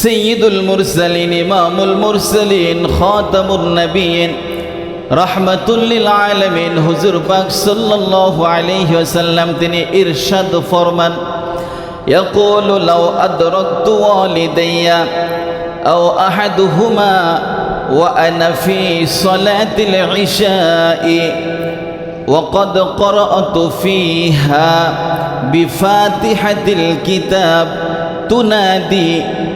سيد المرسلين إمام المرسلين خاتم النبيين رحمة للعالمين হুজুর পাক সাল্লাল্লাহু আলাইহি ওয়াসাল্লাম তিনি ইরশাদ ফরমান يقول لو أدركت والدي أو أحدهما وأنا في صلاة العشاء وقد قرأت فيها بفاتحة الكتاب تنادي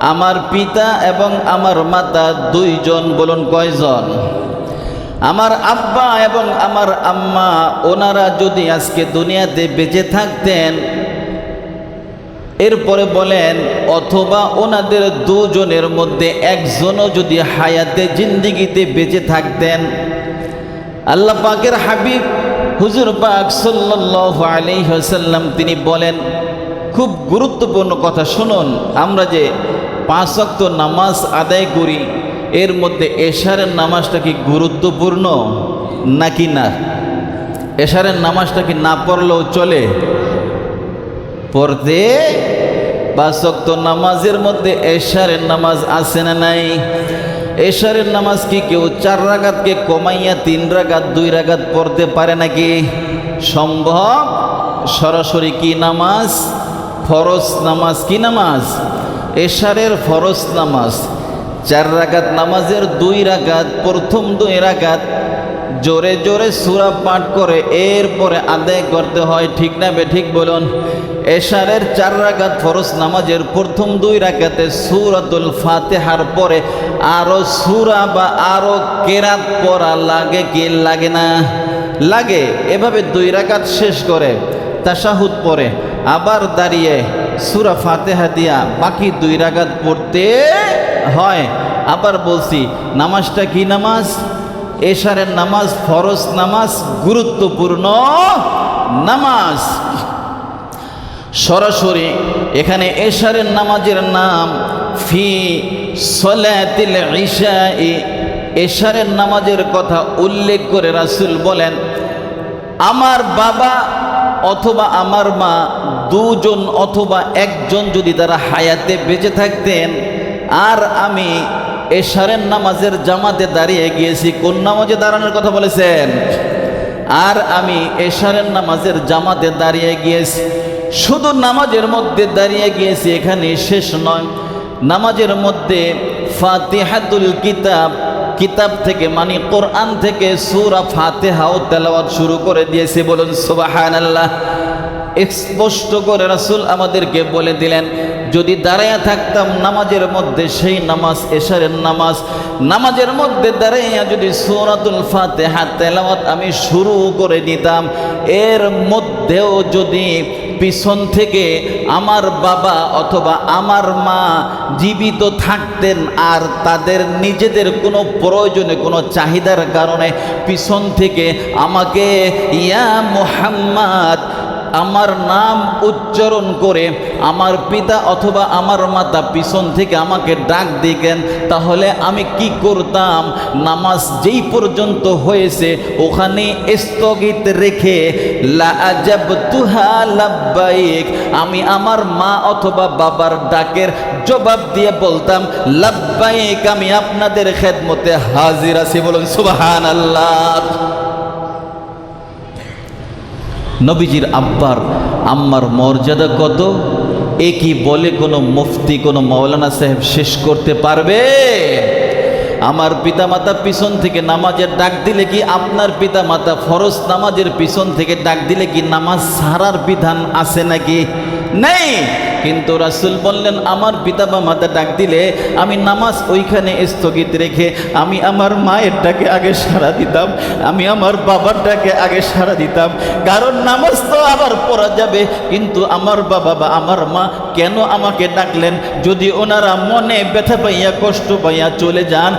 আমার পিতা এবং আমার মাতা দুইজন বলুন কয়জন? আমার আব্বা এবং আমার আম্মা, ওনারা যদি আজকে দুনিয়াতে বেঁচে থাকতেন, এরপরে বলেন, অথবা ওনাদের দুজনের মধ্যে একজনও যদি হায়াতে, জিন্দিগিতে বেঁচে থাকতেন, আল্লাহ পাকের হাবিব হুজুর পাক সাল্লাল্লাহু ওয়াসাল্লাম তিনি বলেন, খুব গুরুত্বপূর্ণ কথা শুনুন, আমরা যে পাঁচ ওয়াক্ত নামাজ আদায় করি, এর মধ্যে এশারের নামাজটা কি গুরুত্বপূর্ণ নাকি না? এশারের নামাজটা কি না পড়লেও চলে? পড়তে পাঁচ ওয়াক্ত নামাজের মধ্যে এশারের নামাজ আছে না নাই? এশারের নামাজ কি কেউ চার রাগাতকে কমাইয়া তিন রাগাত দুই রাগাত পড়তে পারে নাকি? সম্ভব? সরাসরি কি নামাজ? ফরজ নামাজ কি নামাজ? এশারের ফরজ নামাজ, চার রাগাত নামাজের দুই রাগাত প্রথম দুই রাগাত জোরে জোরে সুরা পাঠ করে এরপরে আদায় করতে হয়, ঠিক না বে ঠিক বলুন? এশারের চার রাগাত ফরজ নামাজের প্রথম দুই রাগাতে সুরাতুল ফাতেহার পরে আরও সুরা বা আরও কেরাত পড়া লাগে কি লাগে না? লাগে। এভাবে দুই রাগাত শেষ করে, তাশাহুদ পরে আবার দাঁড়িয়ে সুরা ফাতেহা দিয়া বাকি দুই রাগাত পড়তে হয়। আবার বলছি, নামাজটা কি নামাজ? এশারের নামাজ, ফরজ নামাজ, গুরুত্বপূর্ণ নামাজ। সরাসরি এখানে এশারের নামাজের নাম, ফি সলাতিল ইশাই। এশারের নামাজের কথা উল্লেখ করে রাসূল বলেন, আমার বাবা অথবা আমার মা দুজন অথবা একজন যদি তারা হায়াতে বেঁচে থাকতেন, আর আমি এশারের নামাজের জামাতে দাঁড়িয়ে গিয়েছি, কোন নামাজে দাঁড়ানোর কথা বলেছেন? আর আমি এশারের নামাজের জামাতে দাঁড়িয়ে গিয়েছি, শুধু নামাজের মধ্যে দাঁড়িয়ে গিয়েছি, এখানে শেষ নয়। নামাজের মধ্যে ফাতিহাতুল কিতাব কিতাব থেকে মানে কোরআন থেকে সুরা ফাতেহাও তেলাওয়াত শুরু করে দিয়েছে, বলুন সুবাহান আল্লাহ স্পষ্ট করে রাসুল আমাদেরকে বলে দিলেন, যদি দাঁড়াইয়া থাকতাম নামাজের মধ্যে, সেই নামাজ, এশারের নামাজ, নামাজের মধ্যে দাঁড়াইয়া যদি সৌরাতুল ফাতেহা তেলাওয়াত আমি শুরু করে দিতাম, এর মধ্যেও যদি পিছন থেকে আমার বাবা অথবা আমার মা জীবিত থাকতেন আর তাদের নিজেদের কোনো প্রয়োজনে, কোনো চাহিদার কারণে পিছন থেকে আমাকে, ইয়া মোহাম্মদ আমার নাম উচ্চারণ করে আমার পিতা অথবা আমার মাতা পিছন থেকে আমাকে ডাক দিকেন, তাহলে আমি কি করতাম? নামাজ যেই পর্যন্ত হয়েছে, ওখানে স্থগিত রেখে আমি আমার মা অথবা বাবার ডাকের জবাব দিয়ে বলতাম, লাব্বাইক, আমি আপনাদের খেদমতে হাজির আছি। বলুন সুবাহান আল্লাহ নবীজির আব্বার আম্মার মর্যাদা কত? এ কি বলে কোনো মুফতি, কোনো মৌলানা সাহেব শেষ করতে পারবে? আমার পিতামাতা পিছন থেকে নামাজের ডাক দিলে কি আপনার পিতামাতা ফরজ নামাজের পিছন থেকে ডাক দিলে কি নামাজ সারার বিধান আছে নাকি? নেই। কিন্তু রাসুল বললেন, আমার পিতা বা মাতা ডাক দিলে আমি নামাজ ওইখানে স্থগিত রেখে আমি আমার মায়ের ডাকে আগে সাড়া দিতাম, আমি আমার বাবার ডাকে আগে সাড়া দিতাম। কারণ নামাজ তো আবার পড়া যাবে। কিন্তু আমার বাবা বা আমার মা কেন আমাকে ডাকলেন? যদি ওনারা মনে ব্যথা পাইয়া, কষ্ট পাইয়া চলে যান